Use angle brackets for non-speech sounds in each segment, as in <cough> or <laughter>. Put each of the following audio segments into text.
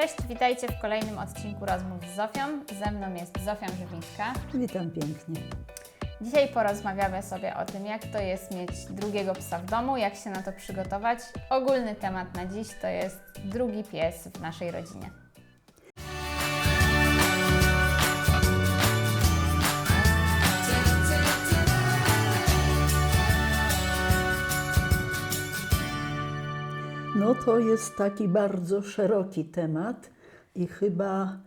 Cześć, witajcie w kolejnym odcinku Rozmów z Zofią. Ze mną jest Zofia Żywińska. Witam pięknie. Dzisiaj porozmawiamy sobie o tym, jak to jest mieć drugiego psa w domu, jak się na to przygotować. Ogólny temat na dziś to jest drugi pies w naszej rodzinie. No to jest taki bardzo szeroki temat i chyba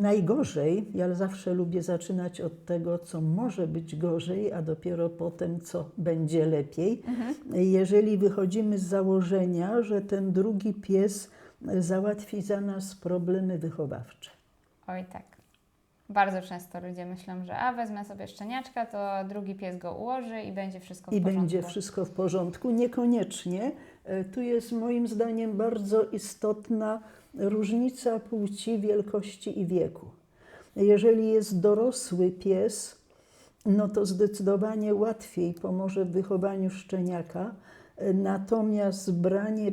najgorzej, ja zawsze lubię zaczynać od tego, co może być gorzej, a dopiero potem, co będzie lepiej. Jeżeli wychodzimy z założenia, że ten drugi pies załatwi za nas problemy wychowawcze. Oj tak. Bardzo często ludzie myślą, że a wezmę sobie szczeniaczka, to drugi pies go ułoży i będzie wszystko w I porządku. będzie wszystko w porządku. Niekoniecznie. E, Tu jest moim zdaniem bardzo istotna różnica płci, wielkości i wieku. Jeżeli jest dorosły pies, no to zdecydowanie łatwiej pomoże w wychowaniu szczeniaka. E, Natomiast branie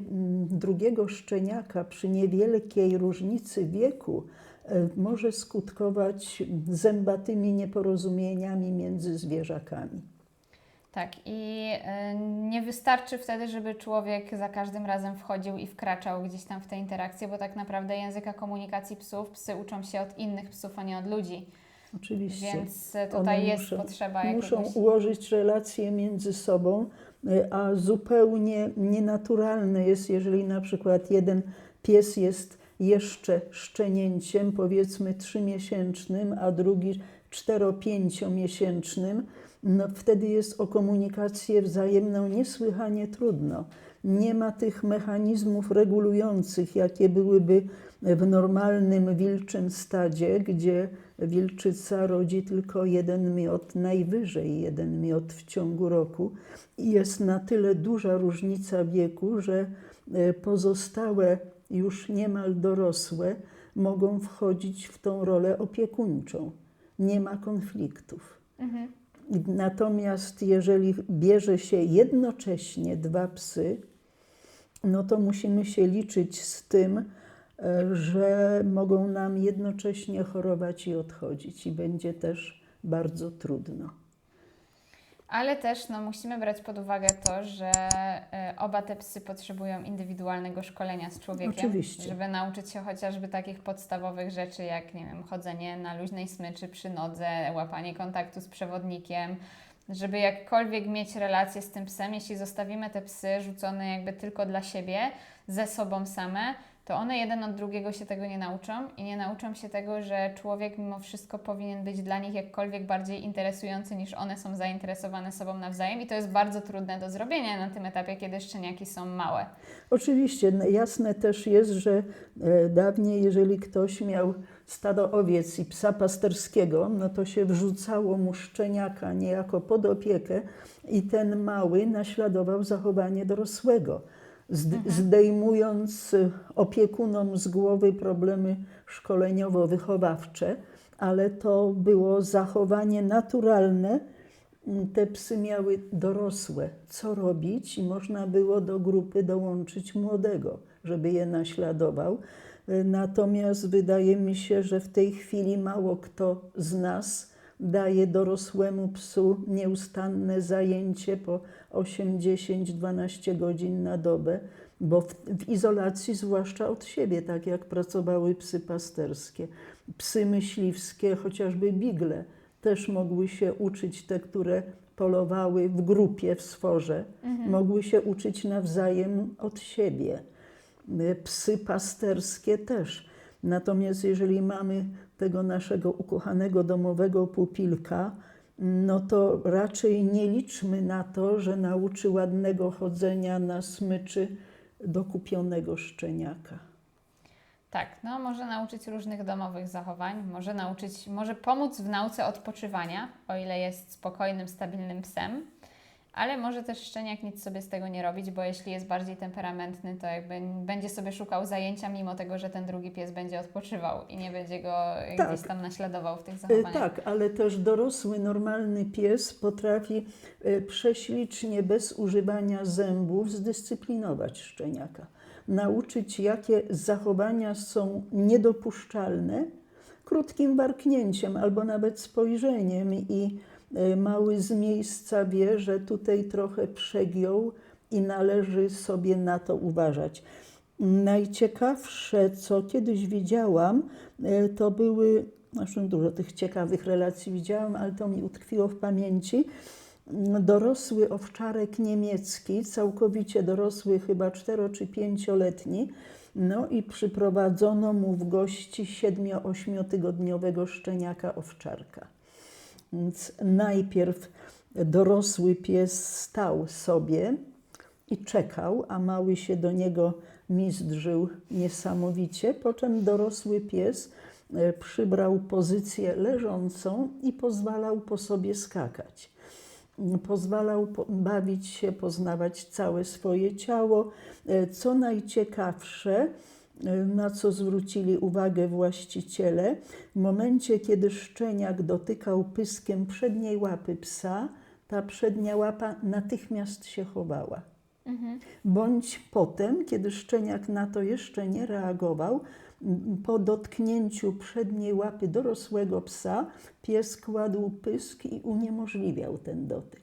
drugiego szczeniaka przy niewielkiej różnicy wieku może skutkować zębatymi nieporozumieniami między zwierzakami. Tak, i y, nie wystarczy wtedy, żeby człowiek za każdym razem wchodził i wkraczał gdzieś tam w te interakcje, bo tak naprawdę języka komunikacji psów psy uczą się od innych psów, a nie od ludzi. Oczywiście. Więc y, tutaj One jest muszą- potrzeba Muszą jakiegoś... ułożyć relacje między sobą, a zupełnie nienaturalne jest, jeżeli na przykład jeden pies jest jeszcze szczenięciem, powiedzmy trzymiesięcznym, a drugi cztero-pięciomiesięcznym, no wtedy jest o komunikację wzajemną niesłychanie trudno. Nie ma tych mechanizmów regulujących, jakie byłyby w normalnym wilczym stadzie, gdzie wilczyca rodzi tylko jeden miod, najwyżej jeden miod w ciągu roku. Jest na tyle duża różnica wieku, że e, pozostałe, już niemal dorosłe, mogą wchodzić w tą rolę opiekuńczą. Nie ma konfliktów. Mhm. Natomiast jeżeli bierze się jednocześnie dwa psy, no to musimy się liczyć z tym, e, że mogą nam jednocześnie chorować i odchodzić, i będzie też bardzo trudno. Ale też no, musimy brać pod uwagę to, że y, oba te psy potrzebują indywidualnego szkolenia z człowiekiem, Oczywiście. żeby nauczyć się chociażby takich podstawowych rzeczy, jak nie wiem, chodzenie na luźnej smyczy przy nodze, łapanie kontaktu z przewodnikiem, żeby jakkolwiek mieć relację z tym psem, jeśli zostawimy te psy rzucone jakby tylko dla siebie, ze sobą same, to one jeden od drugiego się tego nie nauczą i nie nauczą się tego, że człowiek mimo wszystko powinien być dla nich jakkolwiek bardziej interesujący niż one są zainteresowane sobą nawzajem i to jest bardzo trudne do zrobienia na tym etapie, kiedy szczeniaki są małe. Oczywiście jasne też jest, że e, dawniej, jeżeli ktoś miał stado owiec i psa pasterskiego, no to się wrzucało mu szczeniaka niejako pod opiekę i ten mały naśladował zachowanie dorosłego, zdejmując e, opiekunom z głowy problemy szkoleniowo-wychowawcze, ale to było zachowanie naturalne, te psy miały dorosłe, co robić, i można było do grupy dołączyć młodego, żeby je naśladował. E, Natomiast wydaje mi się, że w tej chwili mało kto z nas daje dorosłemu psu nieustanne zajęcie po 8, 10, 12 godzin na dobę, bo w, w izolacji, zwłaszcza od siebie, tak jak pracowały psy pasterskie, psy myśliwskie, chociażby bigle, też mogły się uczyć, te, które polowały w grupie, w sworze, mogły się uczyć nawzajem od siebie. Psy pasterskie też. Natomiast jeżeli mamy tego naszego ukochanego domowego pupilka, no to raczej nie liczmy na to, że nauczy ładnego chodzenia na smyczy dokupionego szczeniaka. Tak, no może nauczyć różnych domowych zachowań, może nauczyć, może pomóc w nauce odpoczywania, o ile jest spokojnym, stabilnym psem, ale może też szczeniak nic sobie z tego nie robić, bo jeśli jest bardziej temperamentny, to jakby będzie sobie szukał zajęcia, mimo tego, że ten drugi pies będzie odpoczywał i nie będzie go Tak. gdzieś tam naśladował w tych E, zachowaniach. Tak, ale też dorosły, normalny pies potrafi e, prześlicznie, bez używania zębów, zdyscyplinować szczeniaka. nauczyć, jakie zachowania są niedopuszczalne, krótkim warknięciem albo nawet spojrzeniem i mały z miejsca wie, że tutaj trochę przegiął i należy sobie na to uważać. Najciekawsze, co kiedyś widziałam, e, to były, znaczy dużo tych ciekawych relacji widziałam, ale to mi utkwiło w pamięci. Dorosły owczarek niemiecki, całkowicie dorosły, chyba cztero czy pięcioletni, no i przyprowadzono mu w gości siedmiu-ośmiotygodniowego szczeniaka owczarka. Więc najpierw dorosły pies stał sobie i czekał, a mały się do niego mizdrzył niesamowicie. Potem dorosły pies e, przybrał pozycję leżącą i pozwalał po sobie skakać. Pozwalał po- bawić się, poznawać całe swoje ciało. E, Co najciekawsze, na co zwrócili uwagę właściciele, w momencie, kiedy szczeniak dotykał pyskiem przedniej łapy psa, ta przednia łapa natychmiast się chowała. Bądź potem, kiedy szczeniak na to jeszcze nie reagował, po dotknięciu przedniej łapy dorosłego psa, pies kładł pysk i uniemożliwiał ten dotyk.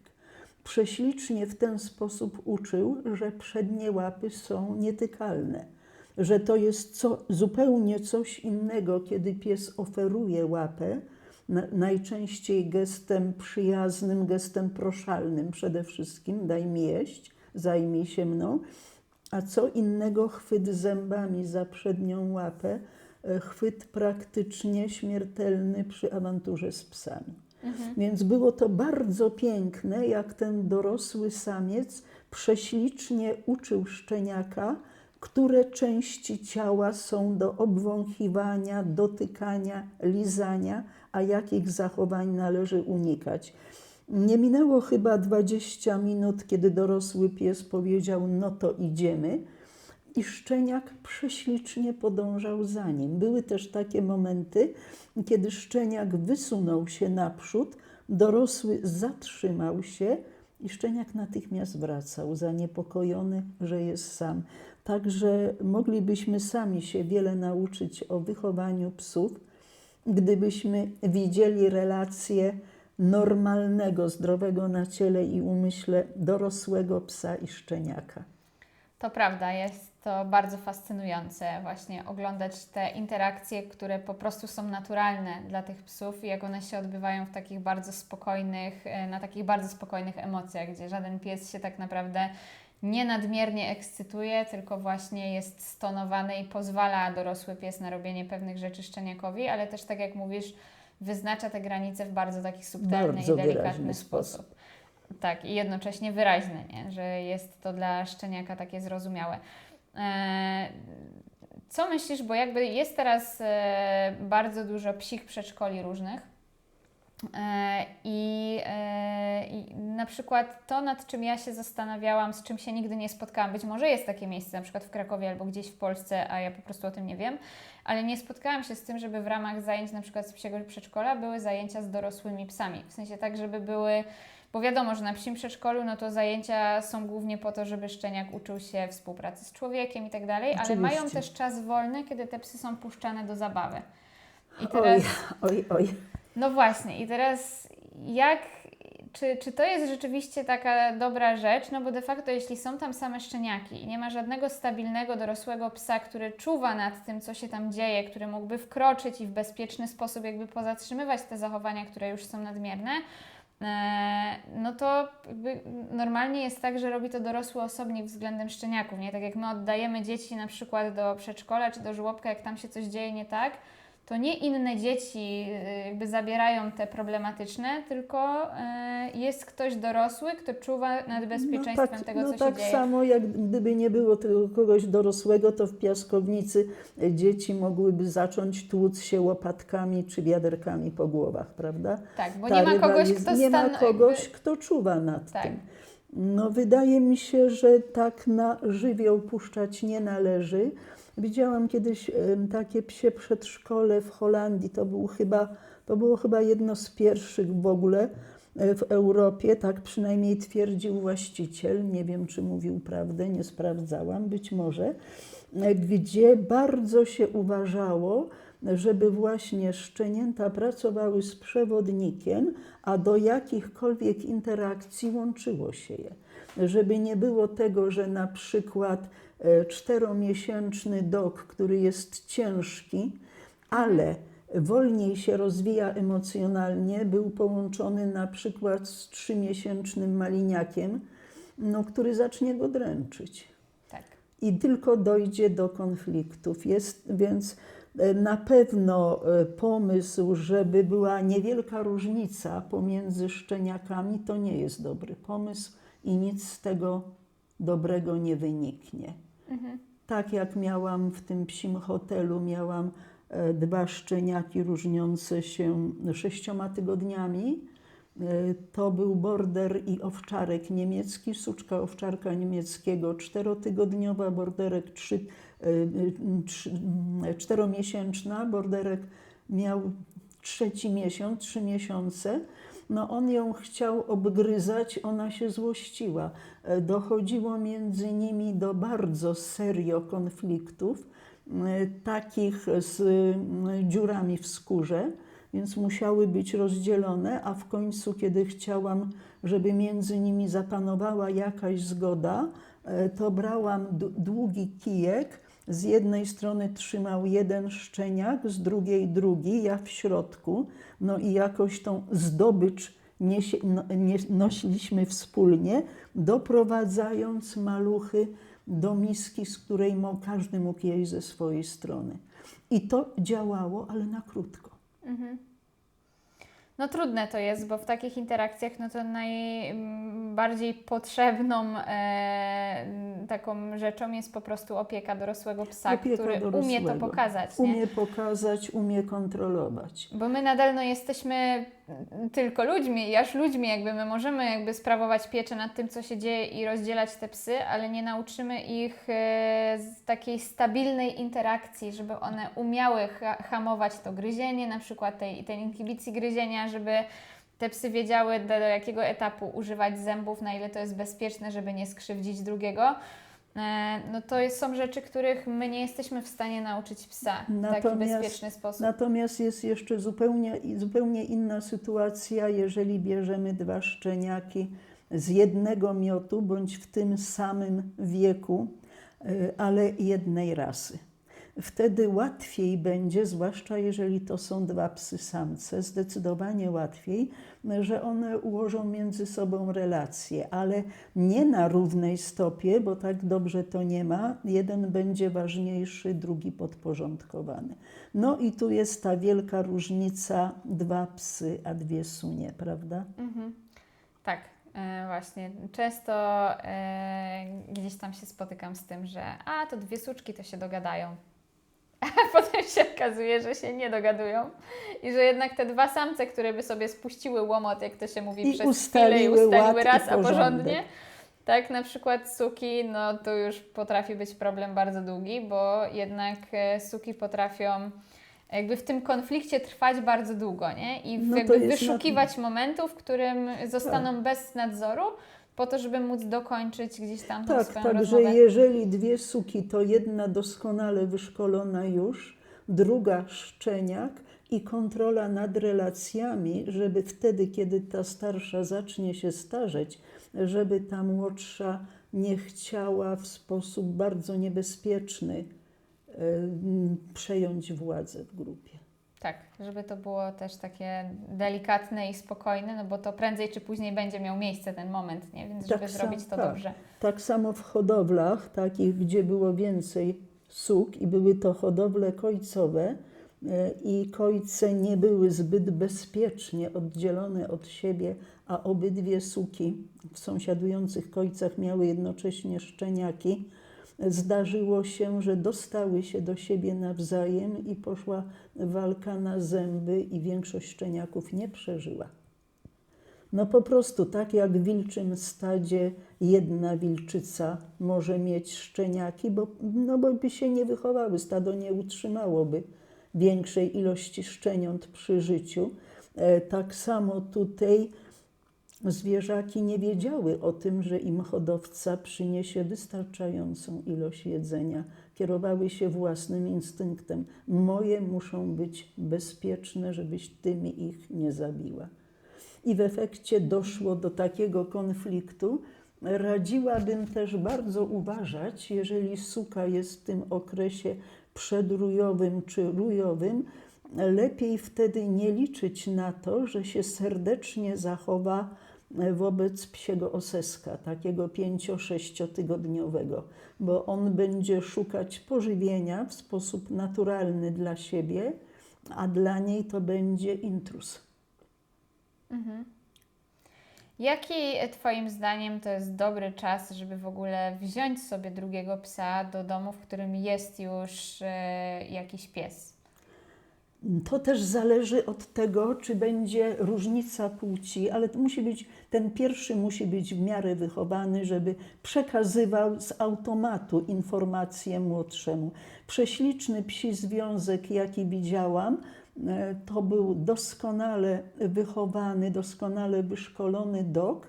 Prześlicznie w ten sposób uczył, że przednie łapy są nietykalne, że to jest co, zupełnie coś innego, kiedy pies oferuje łapę, na, najczęściej gestem przyjaznym, gestem proszalnym przede wszystkim, daj mi jeść, zajmij się mną, a co innego chwyt zębami za przednią łapę, e, chwyt praktycznie śmiertelny przy awanturze z psami. Więc było to bardzo piękne, jak ten dorosły samiec prześlicznie uczył szczeniaka, które części ciała są do obwąchiwania, dotykania, lizania, a jakich zachowań należy unikać. Nie minęło chyba 20 minut, kiedy dorosły pies powiedział: No to idziemy. I szczeniak prześlicznie podążał za nim. Były też takie momenty, kiedy szczeniak wysunął się naprzód, dorosły zatrzymał się i szczeniak natychmiast wracał, zaniepokojony, że jest sam. Także moglibyśmy sami się wiele nauczyć o wychowaniu psów, gdybyśmy widzieli relacje normalnego, zdrowego na ciele i umyśle dorosłego psa i szczeniaka. To prawda, jest to bardzo fascynujące właśnie oglądać te interakcje, które po prostu są naturalne dla tych psów i jak one się odbywają w takich bardzo spokojnych, e, na takich bardzo spokojnych emocjach, gdzie żaden pies się tak naprawdę nie nadmiernie ekscytuje, tylko właśnie jest stonowany i pozwala dorosły pies na robienie pewnych rzeczy szczeniakowi, ale też tak jak mówisz, wyznacza te granice w bardzo taki subtelny Bardzo i delikatny wyraźny sposób. sposób. Tak, i jednocześnie wyraźne, nie? że jest to dla szczeniaka takie zrozumiałe. E, Co myślisz, bo jakby jest teraz e, bardzo dużo psich przedszkoli różnych i, e, i na przykład to, nad czym ja się zastanawiałam, z czym się nigdy nie spotkałam, być może jest takie miejsce, na przykład w Krakowie albo gdzieś w Polsce, a ja po prostu o tym nie wiem, ale nie spotkałam się z tym, żeby w ramach zajęć na przykład z psiego przedszkola były zajęcia z dorosłymi psami. W sensie tak, żeby były bo wiadomo, że na psim przedszkolu no to zajęcia są głównie po to, żeby szczeniak uczył się współpracy z człowiekiem i tak dalej, ale mają też czas wolny, kiedy te psy są puszczane do zabawy. I Oj, teraz, oj, oj. No właśnie, i teraz jak, czy, czy to jest rzeczywiście taka dobra rzecz? No bo de facto, jeśli są tam same szczeniaki i nie ma żadnego stabilnego dorosłego psa, który czuwa nad tym, co się tam dzieje, który mógłby wkroczyć i w bezpieczny sposób jakby pozatrzymywać te zachowania, które już są nadmierne, e, no to normalnie jest tak, że robi to dorosły osobnik względem szczeniaków, nie? Tak jak my oddajemy dzieci na przykład do przedszkola czy do żłobka, jak tam się coś dzieje nie tak, to nie inne dzieci y, jakby zabierają te problematyczne, tylko y, jest ktoś dorosły, kto czuwa nad bezpieczeństwem no tak, tego, no co tak się dzieje. samo jak gdyby nie było tego kogoś dorosłego, to w piaskownicy e, dzieci mogłyby zacząć tłuc się łopatkami czy wiaderkami po głowach, prawda? Tak, bo Ta nie ma kogoś, kto nie ma stan- kogoś, kto czuwa nad Tak. tym. No wydaje mi się, że tak na żywioł puszczać nie należy. Widziałam kiedyś takie psie przedszkole w Holandii, to, był chyba, to było chyba jedno z pierwszych w ogóle, e, w Europie, tak przynajmniej twierdził właściciel, nie wiem czy mówił prawdę, nie sprawdzałam, być może, e, gdzie bardzo się uważało, żeby właśnie szczenięta pracowały z przewodnikiem, a do jakichkolwiek interakcji łączyło się je. Żeby nie było tego, że na przykład e, czteromiesięczny dog, który jest ciężki, ale wolniej się rozwija emocjonalnie, był połączony na przykład z trzymiesięcznym maliniakiem, no, który zacznie go dręczyć Tak. i tylko dojdzie do konfliktów. Jest więc na pewno e, pomysł, żeby była niewielka różnica pomiędzy szczeniakami, to nie jest dobry pomysł i nic z tego dobrego nie wyniknie. Tak jak miałam w tym psim hotelu, miałam e, dwa szczeniaki różniące się sześcioma tygodniami. E, To był border i owczarek niemiecki, suczka owczarka niemieckiego czterotygodniowa, borderek trzy, e, czteromiesięczna, borderek miał trzeci miesiąc, trzy miesiące. No on ją chciał obgryzać, ona się złościła. E, Dochodziło między nimi do bardzo serio konfliktów, e, takich z mm, dziurami w skórze, więc musiały być rozdzielone, a w końcu, kiedy chciałam, żeby między nimi zapanowała jakaś zgoda, to brałam długi kijek, z jednej strony trzymał jeden szczeniak, z drugiej drugi, ja w środku, no i jakoś tą zdobycz niesie, no, nie, nosiliśmy wspólnie, doprowadzając maluchy do miski, z której każdy mógł jeść ze swojej strony. I to działało, ale na krótko. No trudne to jest, bo w takich interakcjach no to najbardziej potrzebną e, taką rzeczą jest po prostu opieka dorosłego psa, Opieka który umie to dorosłego. pokazać. Nie? Umie pokazać, umie kontrolować. Bo my nadal no, jesteśmy mm, tylko ludźmi i aż ludźmi jakby my możemy jakby sprawować pieczę nad tym, co się dzieje i rozdzielać te psy, ale nie nauczymy ich e, z takiej stabilnej interakcji, żeby one umiały ha hamować to gryzienie, na przykład tej, tej inhibicji gryzienia, żeby te psy wiedziały do, do jakiego etapu używać zębów, na ile to jest bezpieczne, żeby nie skrzywdzić drugiego. E, No to jest, są rzeczy, których my nie jesteśmy w stanie nauczyć psa w taki Natomiast- bezpieczny sposób. Natomiast jest jeszcze zupełnie, zupełnie inna sytuacja, jeżeli bierzemy dwa szczeniaki z jednego miotu bądź w tym samym wieku, y, ale jednej rasy. Wtedy łatwiej będzie, zwłaszcza jeżeli to są dwa psy samce, zdecydowanie łatwiej, że one ułożą między sobą relacje, ale nie na równej stopie, bo tak dobrze to nie ma. Jeden będzie ważniejszy, drugi podporządkowany. No i tu jest ta wielka różnica: dwa psy, a dwie sunie, prawda? Mhm. Tak, e, właśnie. Często e, gdzieś tam się spotykam z tym, że a to dwie suczki to się dogadają. <laughs> A potem się okazuje, że się nie dogadują i że jednak te dwa samce, które by sobie spuściły łomot, jak to się mówi, I przez chwilę i ustaliły ustaliły raz, a porządnie. Tak, na przykład suki, no to już potrafi być problem bardzo długi, bo jednak e, suki potrafią jakby w tym konflikcie trwać bardzo długo, nie? I No jakby jest na- wyszukiwać momentu, w którym zostaną bez nadzoru, po to, żeby móc dokończyć gdzieś tam Tak, swoją także rozmowę. jeżeli dwie suki, to jedna doskonale wyszkolona już, druga szczeniak i kontrola nad relacjami, żeby wtedy, kiedy ta starsza zacznie się starzeć, żeby ta młodsza nie chciała w sposób bardzo niebezpieczny e, przejąć władzę w grupie. Tak, żeby to było też takie delikatne i spokojne, no bo to prędzej czy później będzie miał miejsce ten moment, nie? Więc Tak żeby sam- zrobić to tak. dobrze. Tak samo w hodowlach, takich, gdzie było więcej suk i były to hodowle kojcowe e, i kojce nie były zbyt bezpiecznie oddzielone od siebie, a obydwie suki w sąsiadujących kojcach miały jednocześnie szczeniaki. Zdarzyło się, że dostały się do siebie nawzajem i poszła walka na zęby i większość szczeniaków nie przeżyła. No po prostu tak jak w wilczym stadzie jedna wilczyca może mieć szczeniaki, bo, no bo by się nie wychowały, stado nie utrzymałoby większej ilości szczeniąt przy życiu. E, tak samo tutaj zwierzaki nie wiedziały o tym, że im hodowca przyniesie wystarczającą ilość jedzenia. Kierowały się własnym instynktem. Moje muszą być bezpieczne, żebyś ty mi ich nie zabiła. I w efekcie doszło do takiego konfliktu. Radziłabym też bardzo uważać, jeżeli suka jest w tym okresie przedrujowym czy rujowym, lepiej wtedy nie liczyć na to, że się serdecznie zachowa wobec psiego oseska, takiego pięcio-sześciotygodniowego, bo on będzie szukać pożywienia w sposób naturalny dla siebie, a dla niej to będzie intruz. Jaki Twoim zdaniem to jest dobry czas, żeby w ogóle wziąć sobie drugiego psa do domu, w którym jest już e, jakiś pies? To też zależy od tego, czy będzie różnica płci, ale musi być, ten pierwszy musi być w miarę wychowany, żeby przekazywał z automatu informacje młodszemu. Prześliczny psi związek, jaki widziałam, e, to był doskonale wychowany, doskonale wyszkolony dog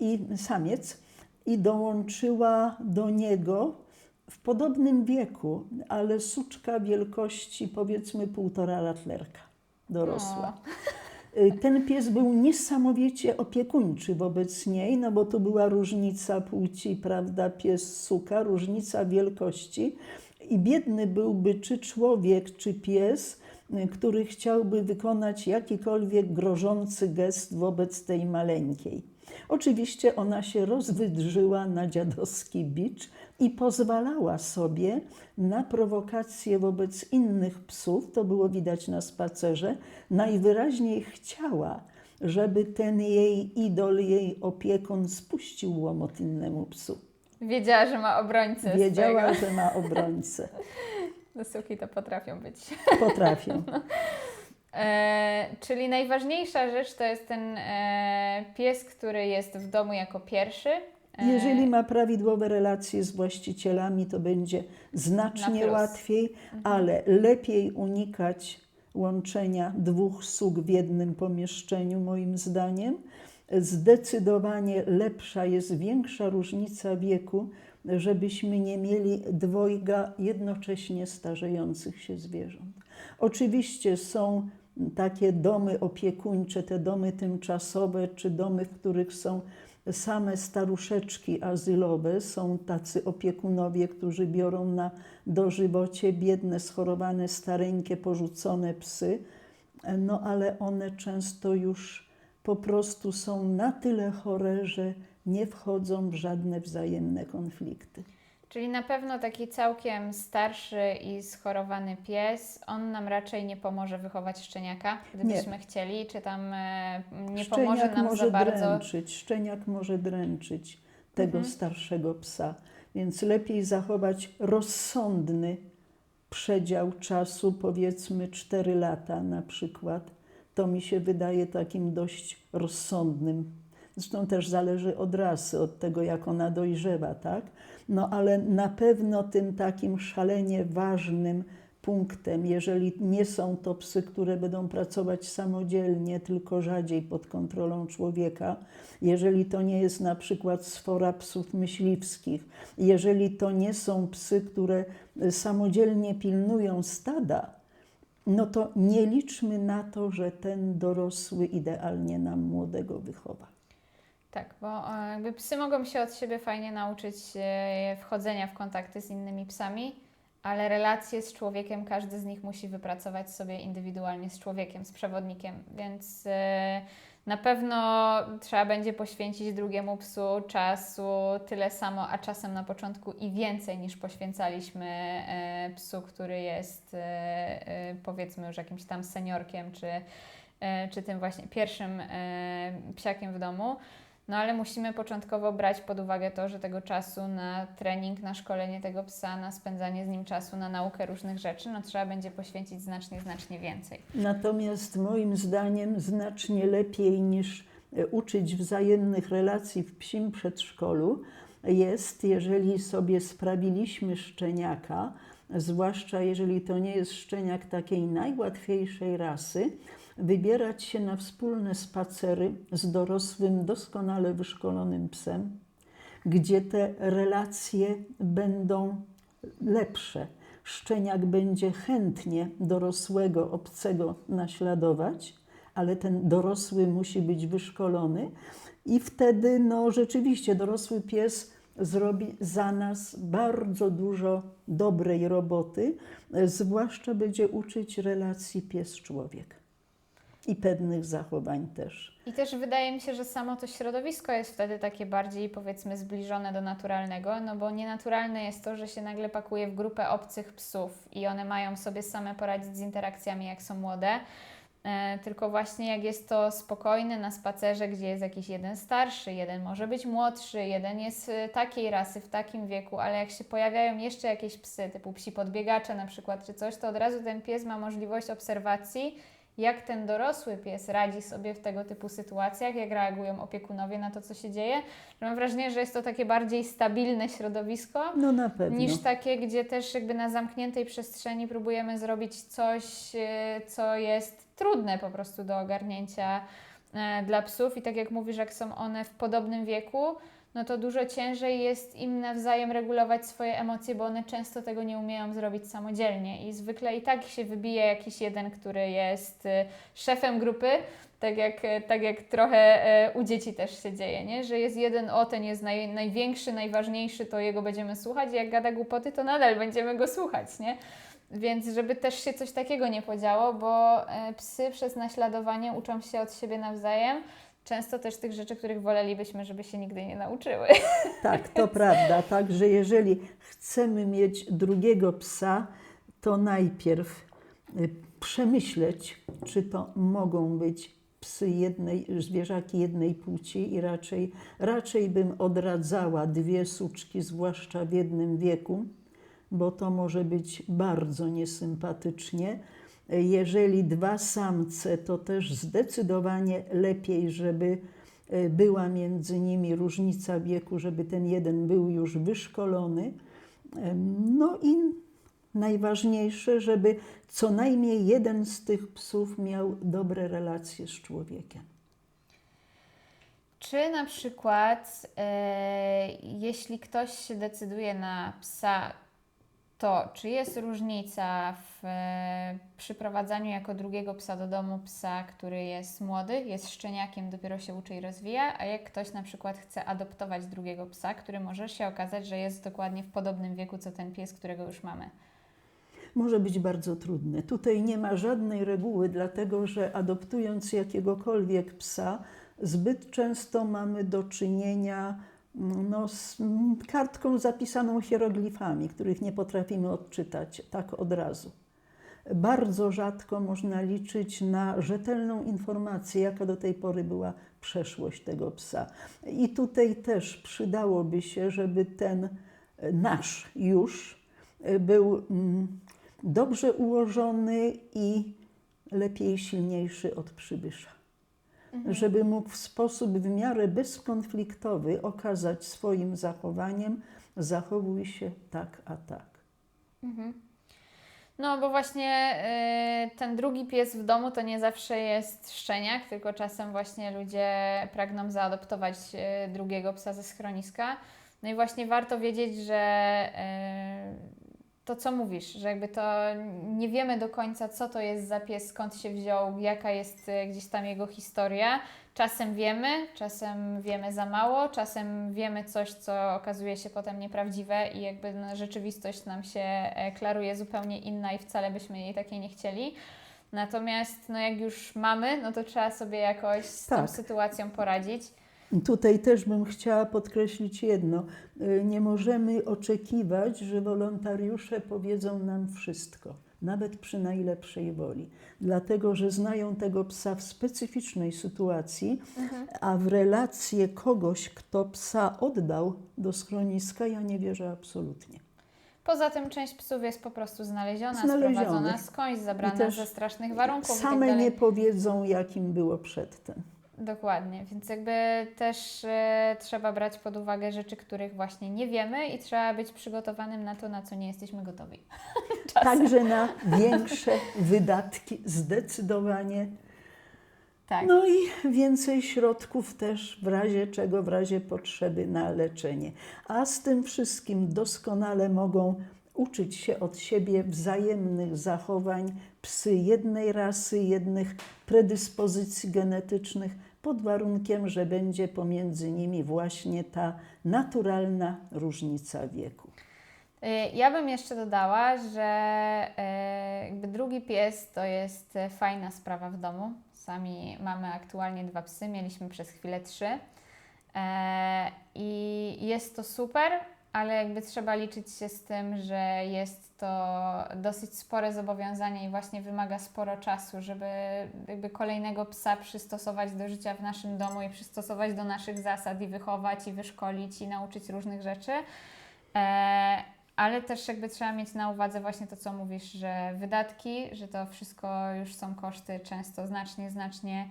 i samiec i dołączyła do niego w podobnym wieku, ale suczka wielkości powiedzmy półtora latlerka, dorosła. Y, Ten pies był niesamowicie opiekuńczy wobec niej, no bo tu była różnica płci, prawda, pies suka, różnica wielkości i biedny byłby czy człowiek, czy pies, y, który chciałby wykonać jakikolwiek grożący gest wobec tej maleńkiej. Oczywiście ona się rozwydrzyła na dziadowski bicz i pozwalała sobie na prowokacje wobec innych psów, to było widać na spacerze. Najwyraźniej chciała, żeby ten jej idol, jej opiekun spuścił łomot innemu psu. Wiedziała, że ma obrońcę Wiedziała, swojego. że ma obrońcę. <laughs> No, Suki to potrafią być. <laughs> Potrafię. <laughs> E, czyli najważniejsza rzecz to jest ten e, pies, który jest w domu jako pierwszy. E, Jeżeli ma prawidłowe relacje z właścicielami, to będzie Na znacznie łatwiej, ale lepiej unikać łączenia dwóch sług w jednym pomieszczeniu, moim zdaniem. Zdecydowanie lepsza jest większa różnica wieku, żebyśmy nie mieli dwojga jednocześnie starzejących się zwierząt. Oczywiście są takie domy opiekuńcze, te domy tymczasowe, czy domy, w których są same staruszeczki azylowe, są tacy opiekunowie, którzy biorą na dożywocie biedne, schorowane, stareńkie, porzucone psy, no ale one często już po prostu są na tyle chore, że nie wchodzą w żadne wzajemne konflikty. Czyli na pewno taki całkiem starszy i schorowany pies, on nam raczej nie pomoże wychować szczeniaka, gdybyśmy chcieli, czy tam e, nie pomoże Szczeniak nam może za bardzo. dręczyć, szczeniak może dręczyć tego Mhm. starszego psa, więc lepiej zachować rozsądny przedział czasu, powiedzmy 4 lata na przykład. To mi się wydaje takim dość rozsądnym. Zresztą też zależy od rasy, od tego, jak ona dojrzewa, tak? No ale na pewno tym takim szalenie ważnym punktem, jeżeli nie są to psy, które będą pracować samodzielnie, tylko rzadziej pod kontrolą człowieka, jeżeli to nie jest na przykład sfora psów myśliwskich, jeżeli to nie są psy, które y, samodzielnie pilnują stada, no to nie liczmy na to, że ten dorosły idealnie nam młodego wychowa. Tak, bo e, jakby psy mogą się od siebie fajnie nauczyć e, wchodzenia w kontakty z innymi psami, ale relacje z człowiekiem każdy z nich musi wypracować sobie indywidualnie z człowiekiem, z przewodnikiem, więc e, na pewno trzeba będzie poświęcić drugiemu psu czasu tyle samo, a czasem na początku i więcej niż poświęcaliśmy psu, który jest powiedzmy już jakimś tam seniorkiem, czy, czy tym właśnie pierwszym psiakiem w domu. No ale musimy początkowo brać pod uwagę to, że tego czasu na trening, na szkolenie tego psa, na spędzanie z nim czasu, na naukę różnych rzeczy, no trzeba będzie poświęcić znacznie, znacznie więcej. Natomiast moim zdaniem znacznie lepiej niż e, uczyć wzajemnych relacji w psim przedszkolu jest, jeżeli sobie sprawiliśmy szczeniaka, zwłaszcza jeżeli to nie jest szczeniak takiej najłatwiejszej rasy, wybierać się na wspólne spacery z dorosłym, doskonale wyszkolonym psem, gdzie te relacje będą lepsze. Szczeniak będzie chętnie dorosłego obcego naśladować, ale ten dorosły musi być wyszkolony i wtedy no rzeczywiście dorosły pies zrobi za nas bardzo dużo dobrej roboty, e, zwłaszcza będzie uczyć relacji pies-człowiek i pewnych zachowań też. I też wydaje mi się, że samo to środowisko jest wtedy takie bardziej powiedzmy zbliżone do naturalnego, no bo nienaturalne jest to, że się nagle pakuje w grupę obcych psów i one mają sobie same poradzić z interakcjami jak są młode. E, tylko właśnie jak jest to spokojne na spacerze, gdzie jest jakiś jeden starszy, jeden może być młodszy, jeden jest e, takiej rasy, w takim wieku, ale jak się pojawiają jeszcze jakieś psy, typu psi podbiegacze na przykład, czy coś, to od razu ten pies ma możliwość obserwacji, jak ten dorosły pies radzi sobie w tego typu sytuacjach, jak reagują opiekunowie na to, co się dzieje. Że Mam wrażenie, że jest to takie bardziej stabilne środowisko, No niż takie, gdzie też jakby na zamkniętej przestrzeni próbujemy zrobić coś, e, co jest trudne po prostu do ogarnięcia e, dla psów. I tak jak mówisz, jak są one w podobnym wieku, no to dużo ciężej jest im nawzajem regulować swoje emocje, bo one często tego nie umieją zrobić samodzielnie. I zwykle i tak się wybije jakiś jeden, który jest e, szefem grupy, tak jak, tak jak trochę e, u dzieci też się dzieje, nie? że jest jeden, o ten jest naj, największy, najważniejszy, to jego będziemy słuchać, jak gada głupoty, to nadal będziemy go słuchać, nie? Więc żeby też się coś takiego nie podziało, bo psy przez naśladowanie uczą się od siebie nawzajem, często też tych rzeczy, których wolelibyśmy, żeby się nigdy nie nauczyły. <laughs> Tak, to prawda. Także jeżeli chcemy mieć drugiego psa, to najpierw y, przemyśleć, czy to mogą być psy jednej, zwierzaki jednej płci i raczej, raczej bym odradzała dwie suczki, zwłaszcza w jednym wieku, bo to może być bardzo niesympatycznie. Jeżeli dwa samce, to też zdecydowanie lepiej, żeby e, była między nimi różnica wieku, żeby ten jeden był już wyszkolony. No i najważniejsze, żeby co najmniej jeden z tych psów miał dobre relacje z człowiekiem. Czy na przykład, e, jeśli ktoś się decyduje na psa, to czy jest różnica w e, przyprowadzaniu jako drugiego psa do domu psa, który jest młody, jest szczeniakiem, dopiero się uczy i rozwija, a jak ktoś na przykład chce adoptować drugiego psa, który może się okazać, że jest dokładnie w podobnym wieku co ten pies, którego już mamy? Może być bardzo trudne. Tutaj nie ma żadnej reguły, dlatego że adoptując jakiegokolwiek psa, zbyt często mamy do czynienia mm, no, z kartką zapisaną hieroglifami, których nie potrafimy odczytać tak od razu. Bardzo rzadko można liczyć na rzetelną informację, jaka do tej pory była przeszłość tego psa. I tutaj też przydałoby się, żeby ten e, nasz już e, był mm, dobrze ułożony i lepiej silniejszy od przybysza. Żeby mógł w sposób w miarę bezkonfliktowy okazać swoim zachowaniem, zachowuj się tak, a tak. No, bo właśnie y, ten drugi pies w domu to nie zawsze jest szczeniak, tylko czasem właśnie ludzie pragną zaadoptować y, drugiego psa ze schroniska. No i właśnie warto wiedzieć, że y, to co mówisz, że jakby to nie wiemy do końca, co to jest za pies, skąd się wziął, jaka jest y, gdzieś tam jego historia. Czasem wiemy, czasem wiemy za mało, czasem wiemy coś, co okazuje się potem nieprawdziwe i jakby no, rzeczywistość nam się e, klaruje zupełnie inna i wcale byśmy jej takiej nie chcieli. Natomiast no, jak już mamy, no to trzeba sobie jakoś z tą Tak. sytuacją poradzić. Tutaj też bym chciała podkreślić jedno. Y, Nie możemy oczekiwać, że wolontariusze powiedzą nam wszystko, nawet przy najlepszej woli, dlatego że znają tego psa w specyficznej sytuacji, a w relację kogoś, kto psa oddał do schroniska, ja nie wierzę absolutnie. Poza tym część psów jest po prostu znaleziona, sprowadzona skądś, zabrana ze strasznych warunków tak Same nie powiedzą, jakim było przedtem. Dokładnie, więc jakby też e, trzeba brać pod uwagę rzeczy, których właśnie nie wiemy i trzeba być przygotowanym na to, na co nie jesteśmy gotowi. <laughs> Także na <laughs> większe wydatki zdecydowanie. Tak. No i więcej środków też w razie czego, w razie potrzeby na leczenie. A z tym wszystkim doskonale mogą uczyć się od siebie wzajemnych zachowań psy jednej rasy, jednych predyspozycji genetycznych, pod warunkiem, że będzie pomiędzy nimi właśnie ta naturalna różnica wieku. Y, Ja bym jeszcze dodała, że e, jakby drugi pies to jest e, fajna sprawa w domu. Sami mamy aktualnie dwa psy, mieliśmy przez chwilę trzy. E, I jest to super, ale jakby trzeba liczyć się z tym, że jest to dosyć spore zobowiązanie i właśnie wymaga sporo czasu, żeby jakby kolejnego psa przystosować do życia w naszym domu i przystosować do naszych zasad i wychować i wyszkolić i nauczyć różnych rzeczy. E, ale też jakby trzeba mieć na uwadze właśnie to, co mówisz, że wydatki, że to wszystko już są koszty często znacznie, znacznie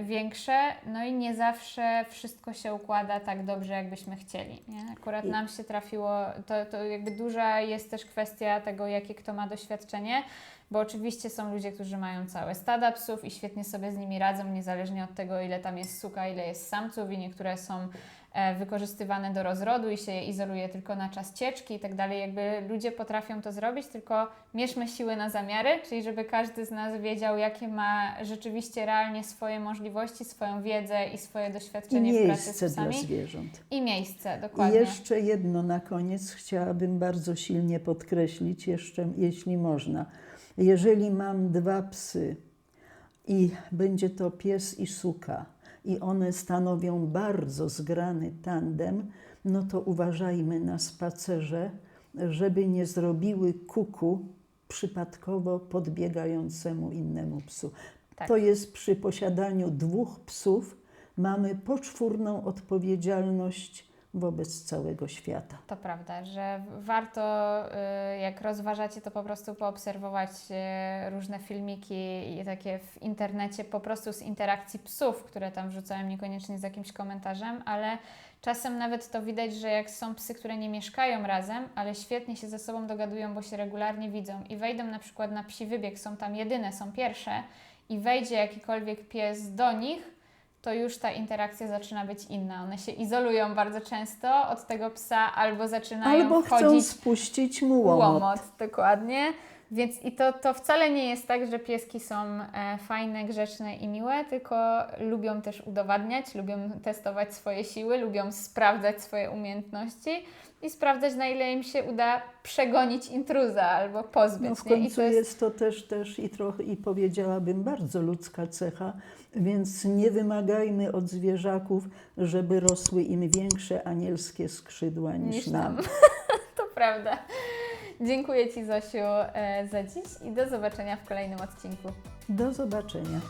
większe, no i nie zawsze wszystko się układa tak dobrze, jakbyśmy chcieli. Nie? Akurat nam się trafiło, to, to jakby duża jest też kwestia tego, jakie kto ma doświadczenie, bo oczywiście są ludzie, którzy mają całe stada psów i świetnie sobie z nimi radzą, niezależnie od tego, ile tam jest suka, ile jest samców i niektóre są e, wykorzystywane do rozrodu i się je izoluje tylko na czas cieczki i tak dalej. Jakby ludzie potrafią to zrobić, tylko mierzmy siły na zamiary, czyli żeby każdy z nas wiedział, jakie ma rzeczywiście realnie swoje możliwości, swoją wiedzę i swoje I doświadczenie w pracy z miejsce dla psami. zwierząt. I miejsce, I dokładnie. jeszcze jedno na koniec chciałabym bardzo silnie podkreślić, jeszcze, jeśli można. Jeżeli mam dwa psy i będzie to pies i suka, i one stanowią bardzo zgrany tandem, no to uważajmy na spacerze, żeby nie zrobiły kuku przypadkowo podbiegającemu innemu psu. Tak. To jest przy posiadaniu dwóch psów, mamy poczwórną odpowiedzialność wobec całego świata. To prawda, że warto, y, jak rozważacie, to po prostu poobserwować y, różne filmiki i takie w internecie po prostu z interakcji psów, które tam wrzucają, niekoniecznie z jakimś komentarzem, ale czasem nawet to widać, że jak są psy, które nie mieszkają razem, ale świetnie się ze sobą dogadują, bo się regularnie widzą i wejdą na przykład na psi wybieg, są tam jedyne, są pierwsze i wejdzie jakikolwiek pies do nich, to już ta interakcja zaczyna być inna. One się izolują bardzo często od tego psa albo zaczynają Albo chcą spuścić mu łomot. łomot. Dokładnie. Więc i to, to wcale nie jest tak, że pieski są e, fajne, grzeczne i miłe, tylko lubią też udowadniać, lubią testować swoje siły, lubią sprawdzać swoje umiejętności i sprawdzać, na ile im się uda przegonić intruza albo pozbyć. No w końcu to jest... to też, też i trochę, i powiedziałabym, bardzo ludzka cecha, więc nie wymagajmy od zwierzaków, żeby rosły im większe anielskie skrzydła niż, Niż nam. nam. <laughs> To prawda. Dziękuję Ci, Zosiu, e, za dziś i do zobaczenia w kolejnym odcinku. Do zobaczenia.